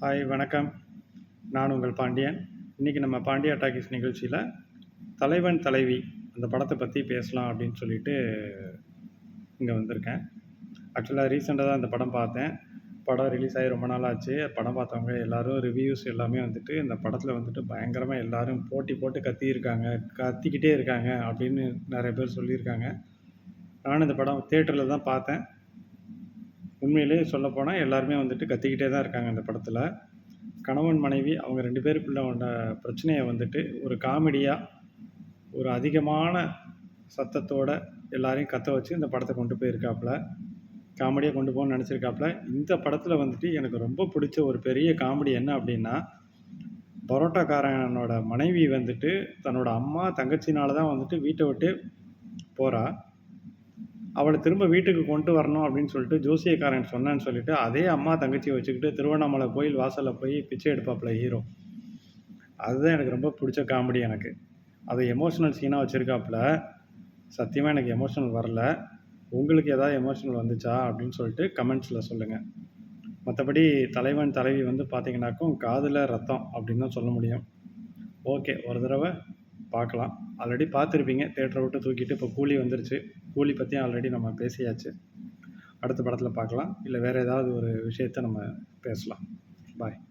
Hi வணக்கம். நான் உங்கள் பாண்டியன். இன்றைக்கி நம்ம பாண்டியா டாக்கீஸ் நிகழ்ச்சியில் தலைவன் தலைவி அந்த படத்தை பற்றி பேசலாம் அப்படின்னு சொல்லிட்டு இங்கே வந்திருக்கேன். ஆக்சுவலாக ரீசெண்டாக தான் இந்த படம் பார்த்தேன். படம் ரிலீஸ் ஆகி ரொம்ப நாள் ஆச்சு. படம் பார்த்தவங்க எல்லோரும் ரிவ்யூஸ் எல்லாமே வந்துட்டு இந்த படத்தில் வந்துட்டு பயங்கரமாக எல்லோரும் போட்டி போட்டு கத்தியிருக்காங்க. கத்திக்கிட்டே இருக்காங்க அப்படின்னு நிறைய பேர் சொல்லியிருக்காங்க. நானும் இந்த படம் தேட்டரில் தான் பார்த்தேன். உண்மையிலே சொல்லப்போனால் எல்லாருமே வந்துட்டு கத்திக்கிட்டே தான் இருக்காங்க அந்த படத்தில். கணவன் மனைவி அவங்க ரெண்டு பேருக்குள்ள உண்ட பிரச்சனையை வந்துட்டு ஒரு காமெடியாக ஒரு அதிகமான சத்தத்தோட எல்லாரையும் கத்த வச்சு இந்த படத்தை கொண்டு போயிருக்காப்புல. காமெடியாக கொண்டு போகணும்னு நினச்சிருக்காப்புல. இந்த படத்தில் வந்துட்டு எனக்கு ரொம்ப பிடிச்ச ஒரு பெரிய காமெடி என்ன அப்படின்னா பரோட்டாக்காரனோட மனைவி வந்துட்டு தன்னோட அம்மா தங்கச்சினால தான் வந்துட்டு வீட்டை விட்டு போகிறா அவளை திரும்ப வீட்டுக்கு கொண்டு வரணும் அப்படின்னு சொல்லிட்டு ஜோசியக்காரன் சொன்னேன்னு சொல்லிட்டு அதே அம்மா தங்கச்சியை வச்சுக்கிட்டு திருவண்ணாமலை கோயில் வாசலில் போய் பிச்சை எடுப்பாப்புல ஹீரோ அதுதான் எனக்கு ரொம்ப பிடிச்ச காமெடி எனக்கு. அது எமோஷ்னல் சீனாக வச்சுருக்காப்புல. சத்தியமாக எனக்கு எமோஷனல் வரல. உங்களுக்கு எதாவது எமோஷனல் வந்துச்சா அப்படின்னு சொல்லிட்டு கமெண்ட்ஸில் சொல்லுங்கள் மற்றபடி தலைவன் தலைவி வந்து பார்த்தீங்கன்னாக்கும் காதில் ரத்தம் அப்படின்னு தான் சொல்ல முடியும். ஓகே ஒரு தடவை பார்க்கலாம். ஆல்ரெடி பார்த்துருப்பீங்க. தேட்டரை விட்டு தூக்கிட்டு இப்போ கூலி வந்துருச்சு. கூலி பற்றியும் ஆல்ரெடி நம்ம பேசியாச்சு. அடுத்த படத்தில் பார்க்கலாம். இல்லை வேறு ஏதாவது ஒரு விஷயத்த நம்ம பேசலாம். பாய்